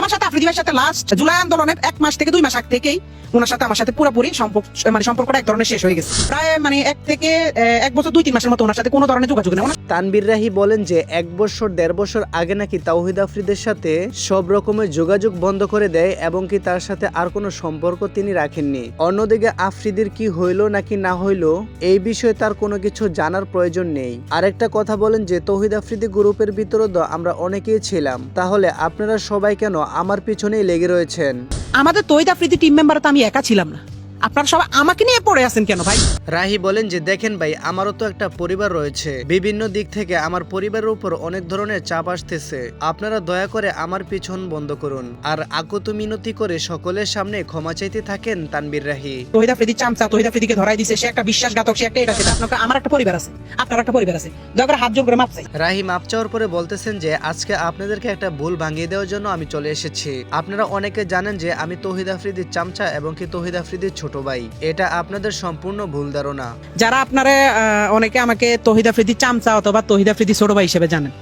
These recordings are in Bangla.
আমার সাথে আফ্রিদি সাথে লাস্ট জুলাই আন্দোলনের এক মাস থেকে দুই মাস আগ থেকেই ওনার সাথে আমার সাথে পুরোপুরি সম্পর্ক মানে সম্পর্কটা এক ধরনের শেষ হয়ে গেছে। প্রায় মানে এক থেকে এক বছর, দুই, তিন মাসের মতো ওনার সাথে কোনো ধরনের যোগাযোগ নেই। তানবির রাহি বলেন যে এক বছর, দেড় বছর আগে নাকি তাওহিদ আফ্রিদের সাথে সব রকমের যোগাযোগ বন্ধ করে দেয় এবং কি তার সাথে আর কোনো সম্পর্ক তিনি রাখেননি। অন্যদিকে আফ্রিদির কি হইল নাকি না হইল, এই বিষয়ে তার কোনো কিছু জানার প্রয়োজন নেই। আরেকটা কথা বলেন যে, তৌহিদ আফ্রিদি গ্রুপের ভিতরে আমরা অনেকেই ছিলাম। তাহলে আপনারা সবাই কেন আমার পেছনেই লেগে রয়েছেন। আমাদের তৈদ আফ্রিদি টিম মেম্বার তো আমি একা ছিলাম না। আপনারা সবাই আমাকে নিয়ে পড়ে আছেন কেন ভাই? রাহি বলেন যে দেখেন ভাই আমারও তো একটা পরিবার রয়েছে। বিভিন্ন দিক থেকে আমার পরিবারের উপর অনেক ধরনের চাপ আসতেছে। আপনারা দয়া করে আমার পিছন বন্ধ করুন। আর আকুত মিনতি করে সকলের সামনে ক্ষমা চাইতে থাকেন তানবীর রাহি। তহিদ আফ্রিদি চামচা তহিদ আফ্রিদিকে ধরাই দিছে। সে একটা বিশ্বাসঘাতক সে একটা এটা সেটা। আপনার আমার একটা পরিবার আছে। আপনার একটা পরিবার আছে। দয়া করে হাত জোর করে মাপ চাই। রাহি মাপ চাওয়ার পরে বলতেছেন যে আজকে আপনাদেরকে একটা ভুল ভাঙিয়ে দেওয়ার জন্য আমি চলে এসেছি। আপনারা অনেকে জানেন যে আমি তহিদ আফ্রিদির চামচা এবং কি তহিদ আফ্রিদির ছোট ভাই, এটা আপনাদের সম্পূর্ণ ভুল ধারণা। যারা আপনারা অনেকে আমাকে তহিদ ফ্রিদি চামচা অথবা তহিদ ফ্রিদি ছোট ভাই হিসেবে জানেন।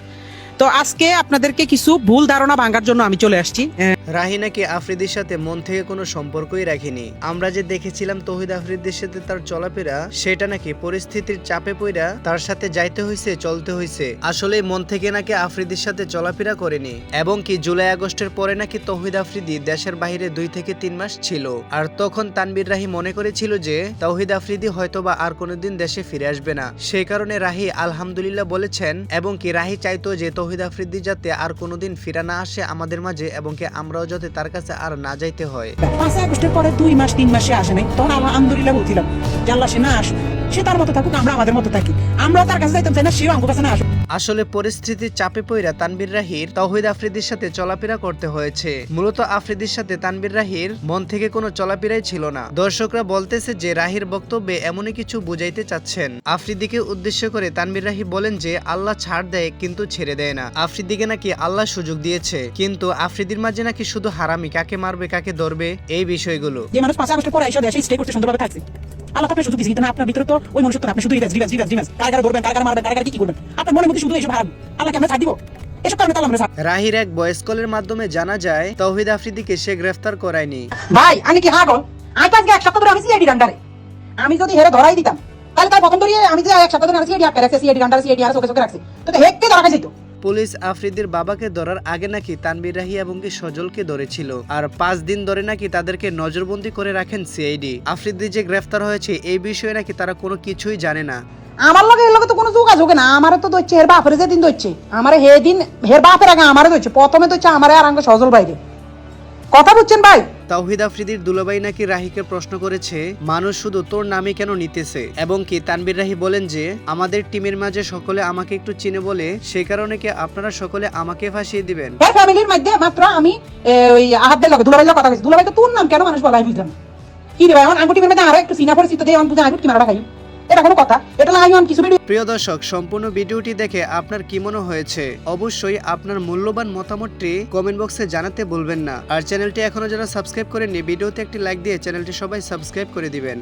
তো আজকে আপনাদেরকে কিছু ভুল ধারণা ভাঙার জন্য আমি চলে আসছি। আহ, রাহি নাকি আফ্রিদির সাথে মন থেকে কোনো সম্পর্কই রাখিনি। আমরা যে দেখেছিলাম তহিদ আফ্রিদির সাথে তার চলাফেরা সেটা নাকি পরিস্থিতির চাপে পইরা তার সাথে যাইতে হয়েছে চলতে হয়েছে আসলে মন থেকে নাকি আফ্রিদির সাথে চলাফেরা করেনি এবং কি জুলাই আগস্টের পরে নাকি তহিদ আফ্রিদি দেশের বাইরে দুই থেকে তিন মাস ছিল। আর তখন তানবির রাহি মনে করেছিল যে তৌহিদ আফ্রিদি হয়তোবা আর কোনোদিন দেশে ফিরে আসবে না। সেই কারণে রাহি আলহামদুলিল্লাহ বলেছেন এবং কি রাহি চাইতো যে তৌহিদ আফ্রিদি যাতে আর কোনোদিন ফিরা না আসে আমাদের মাঝে এবং কি আমরাও যাতে তার কাছে আর না যাইতে হয়। পাঁচ আগস্টের পরে দুই মাস, তিন মাসে আসে নাই। তখন আমরা আলহামদুলিল্লাহ বলছিলাম জানলা সে না আসুক সে তার মতো থাকুক আমরা আমাদের মতো থাকি। আমরা তার কাছে যাইতাম চাই না সেও আমার কাছে না আসুক। আসলে পরিস্থিতির চাপে পইরা তানবির রাহির তৌহিদ আফ্রিদির সাথে চলাফেরা করতে হয়েছে। মূলত আফ্রিদির সাথে তানবির রাহির মন থেকে কোনো চলাফেরাই ছিল না। দর্শকরা বলতেছে যে রাহির বক্তব্যে এমনই কিছু বুঝাইতে চাচ্ছেন। আফ্রিদিকে উদ্দেশ্য করে তানবির রাহি বলেন যে আল্লাহ ছাড় দেয় কিন্তু ছেড়ে দেয় না। আফ্রিদিকে নাকি আল্লাহ সুযোগ দিয়েছে কিন্তু আফ্রিদির মাঝে নাকি শুধু হারামি কাকে মারবে কাকে ধরবে এই বিষয়গুলো। যে মানুষ পাঁচ আগস্টের পরে এসে দেশে স্টে করতে সুন্দরভাবে থাকছে। আল্লাহ আপনার সুযোগ দিয়েছে না আপনার ভিতরে তো ওই মানুষ তো না, আপনি শুধু রিভাজ রিভাজ রিভাজ রিভাজ কার কার ধরবেন কার কার মারবেন কার কার কি করবেন? আপনার মনে মধ্যে শুধু এসব হারাম আল্লাহকে আমরা ছাড় দিব। রাহির এক ভয়েস কলের মাধ্যমে জানা যায় তৌহিদ আফ্রিদিকে সে গ্রেফতার করায়নি। ভাই আমি কি হাগল? আমি আজকে এক সপ্তাহ ধরে আমি সিআইডি আন্ডারে আমি যদি হেরে ধরাই দিতাম তাহলে তার প্রথম ধরিয়ে আমি যে এক সপ্তাহ ধরে সিআইডি আটকে রাখছে সিআইডি আন্ডারে সিআইডি আর চোখে চোখে রাখছে। তো তো হেককে ধরা খাইছে? তো পুলিশ আফ্রিদির বাবাকে ধরার আগে নাকি তানবির রাহি এবং কি সজলকে ধরেছিল। আর পাঁচ দিন ধরে নাকি তাদেরকে নজরবন্দি করে রাখেন সিআইডি। আফ্রিদি যে গ্রেফতার হয়েছে, এই বিষয়ে নাকি তারা কোনো কিছুই জানে না। আমার লগে এর লগে তো কোনো যোগাযোগ না আমার তো দইছে হের বাপের যে দিন দইছে আমার হে দিন হের বাপের আগে আমারে দইছে প্রথমে দইছে আমারে আর আঙ্গ সজল বাইরে কথা বুঝছেন ভাই? তাওহিদ আফ্রিদির দুলাবাই নাকি রাহিকে প্রশ্ন করেছে, মানুষ শুধু তোর নামে কেন নিতেছে? এবং কি তানবির রাহি বলেন যে, আমাদের টিমের মাঝে সকলে আমাকে একটু চিনে বলে সে কারণে কি আপনারা সকলে আমাকে ফাঁসিয়ে দিবেন? ফ্যামিলির মধ্যে মাত্র আমি ওই আহাদের লগে কথা কইছি দুলাবাই তো তোর নাম কেন মানুষ বলায় বুঝলাম কি রে ভাই, এখন আঙ্গুটির মধ্যে আরও একটু সিনা আমি বুঝা আঙ্গুটি এটা কোনো কথা। এটা কিছু ভিডিও প্রিয় দর্শক, সম্পূর্ণ ভিডিওটি দেখে আপনার কি মনে হয়েছে? অবশ্যই আপনার মূল্যবান মতামতটি কমেন্ট বক্সে জানাতে ভুলবেন না। আর চ্যানেলটি এখনও যারা সাবস্ক্রাইব করেননি, ভিডিওতে একটি লাইক দিয়ে চ্যানেলটি সবাই সাবস্ক্রাইব করে দিবেন।